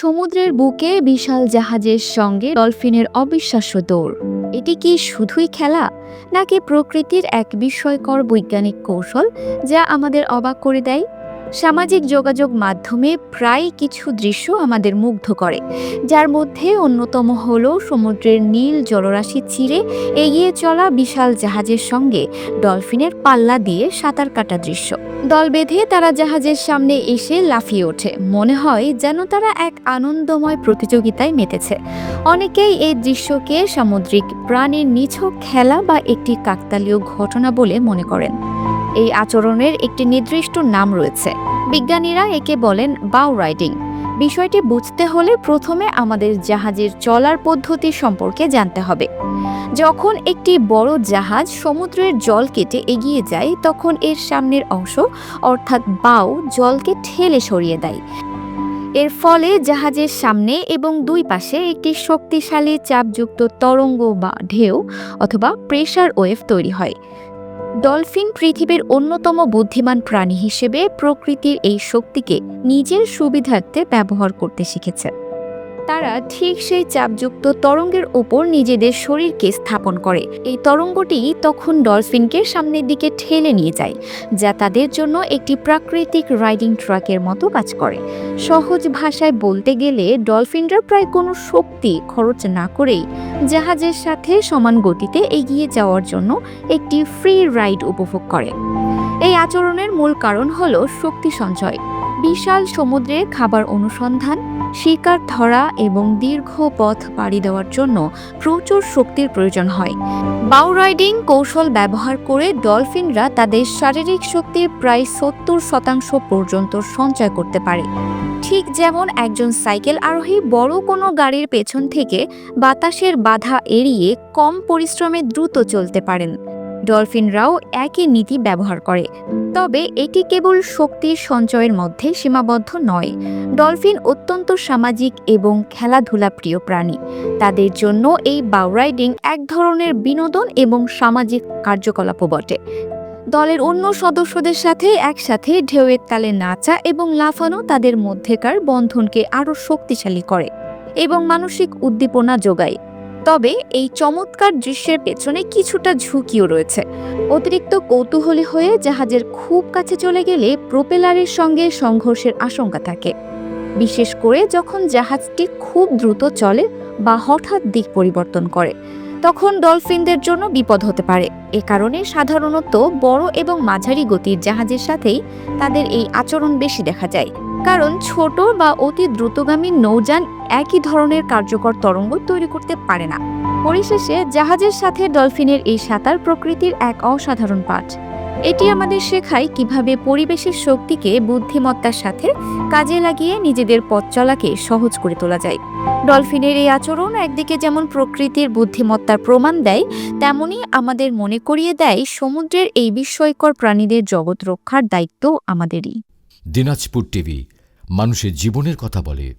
সমুদ্রের বুকে বিশাল জাহাজের সঙ্গে ডলফিনের অবিশ্বাস্য দৌড়। এটি কি শুধুই খেলা, নাকি প্রকৃতির এক বিস্ময়কর বৈজ্ঞানিক কৌশল যা আমাদের অবাক করে দেয়? সামাজিক যোগাযোগ মাধ্যমে প্রায় কিছু দৃশ্য আমাদের মুগ্ধ করে, যার মধ্যে অন্যতম হল সমুদ্রের নীল জলরাশি চিরে এগিয়ে চলা বিশাল জাহাজের সঙ্গে ডলফিনের পাল্লা দিয়ে সাঁতার কাটা দৃশ্য। দল বেঁধে তারা জাহাজের সামনে এসে লাফিয়ে ওঠে। মনে হয় যেন তারা এক আনন্দময় প্রতিযোগিতায় মেতেছে। অনেকেই এই দৃশ্যকে সামুদ্রিক প্রাণীর নিছক খেলা বা একটি কাকতালীয় ঘটনা বলে মনে করেন। এই আচরণের একটি নির্দিষ্ট নাম রয়েছে। বিজ্ঞানীরা একে বলেন বাউ রাইডিং। বিষয়টি বুঝতে হলে প্রথমে আমাদের জাহাজের চলার পদ্ধতি সম্পর্কে জানতে হবে। যখন একটি বড় জাহাজ সমুদ্রের জল কেটে এগিয়ে যায়, তখন এর সামনের অংশ, অর্থাৎ বাউ জলকে ঠেলে সরিয়ে দেয়। এর ফলে জাহাজের সামনে এবং দুই পাশে একটি শক্তিশালী চাপযুক্ত তরঙ্গ বা ঢেউ অথবা প্রেশার ওয়েভ তৈরি হয়। ডলফিন পৃথিবীর অন্যতম বুদ্ধিমান প্রাণী হিসেবে প্রকৃতির এই শক্তিকে নিজের সুবিধার্থে ব্যবহার করতে শিখেছে। তারা ঠিক সেই চাপযুক্ত তরঙ্গের ওপর নিজেদের শরীরকে স্থাপন করে। এই তরঙ্গটি তখন ডলফিনকে সামনের দিকে ঠেলে নিয়ে যায়, যা তাদের জন্য একটি প্রাকৃতিক রাইডিং ট্রাকের মতো কাজ করে। সহজ ভাষায় বলতে গেলে, ডলফিনরা প্রায় কোনো শক্তি খরচ না করেই জাহাজের সাথে সমান গতিতে এগিয়ে যাওয়ার জন্য একটি ফ্রি রাইড উপভোগ করে। এই আচরণের মূল কারণ হল শক্তি সঞ্চয়। বিশাল সমুদ্রে খাবার অনুসন্ধান, শিকার ধরা এবং দীর্ঘ পথ পাড়ি দেওয়ার জন্য প্রচুর শক্তির প্রয়োজন হয়। বাউ রাইডিং কৌশল ব্যবহার করে ডলফিনরা তাদের শারীরিক শক্তির প্রায় সত্তর শতাংশ পর্যন্ত সঞ্চয় করতে পারে। ঠিক যেমন একজন সাইকেল আরোহী বড় কোনো গাড়ির পেছন থেকে বাতাসের বাধা এড়িয়ে কম পরিশ্রমে দ্রুত চলতে পারেন। ডলফিনরাও একই নীতি ব্যবহার করে। তবে এটি কেবল শক্তির সঞ্চয়ের মধ্যে সীমাবদ্ধ নয়। ডলফিন অত্যন্ত সামাজিক এবং খেলাধুলা প্রিয় প্রাণী। তাদের জন্য এই বাউ রাইডিং এক ধরনের বিনোদন এবং সামাজিক কার্যকলাপও বটে। দলের অন্য সদস্যদের সাথে একসাথে ঢেউয়ের তালে নাচা এবং লাফানো তাদের মধ্যেকার বন্ধনকে আরও শক্তিশালী করে এবং মানসিক উদ্দীপনা যোগায়। তবে এই চমৎকার দৃশ্যের পেছনে কিছুটা ঝুঁকিও রয়েছে। অতিরিক্ত কৌতূহলী হয়ে জাহাজের খুব কাছে চলে গেলে প্রোপেলারের সঙ্গে সংঘর্ষের আশঙ্কা থাকে। বিশেষ করে যখন জাহাজটি খুব দ্রুত চলে বা হঠাৎ দিক পরিবর্তন করে। তখন ডলফিনদের জন্য বিপদ হতে পারে। এ কারণে সাধারণত বড় এবং মাঝারি গতির জাহাজের সাথেই তাদের এই আচরণ বেশি দেখা যায়। কারণ ছোট বা অতি দ্রুতগামী নৌযান একই ধরনের কার্যকর তরঙ্গ তৈরি করতে পারে না। পরিশেষে জাহাজের সাথে ডলফিনের এই সাঁতার প্রকৃতির এক অসাধারণ পাঠ। এটি আমাদের শেখায় কীভাবে পরিবেশের শক্তিকে বুদ্ধিমত্তার সাথে কাজে লাগিয়ে নিজেদের পথ চলাকে সহজ করে তোলা যায়। ডলফিনের এই আচরণ একদিকে যেমন প্রকৃতির বুদ্ধিমত্তার প্রমাণ দেয়, তেমনি আমাদের মনে করিয়ে দেয় সমুদ্রের এই বিস্ময়কর প্রাণীদের জগৎ রক্ষার দায়িত্ব আমাদেরই। দিনাজপুর টিভি, মানুষের জীবনের কথা বলে।